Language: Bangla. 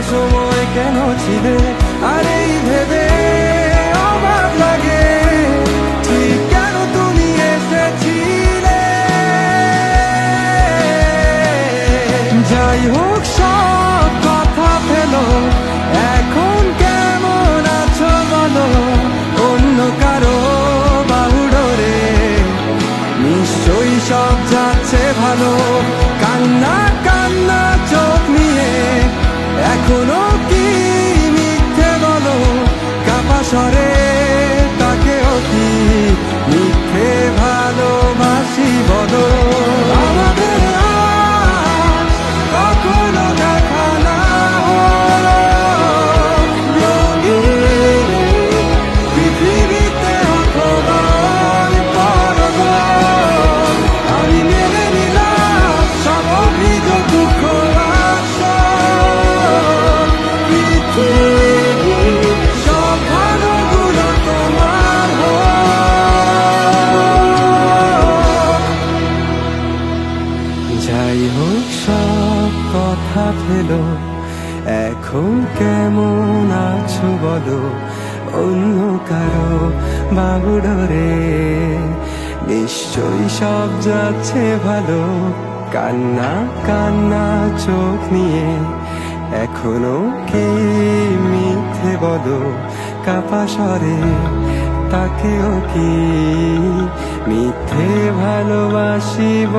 আসিবে আর এই ভেবে অবাক লাগে। ঠিক কেন তুমি এসেছিলে? যাই হোক এখনও কি মিথ্যে বলো? কাপা স্বরে যাই হোক সব কথা ফেলো। এখন কেমন আছো বলো? অন্য কারও বাবুডরে। নিশ্চয়ই সব যাচ্ছে ভালো। কান্না কান্না, চোখ নিয়ে। এখনও কি মিথ্যে বলো? কাপা স্বরে। তাকেও কি মিথ্যে ভালোবাসিব?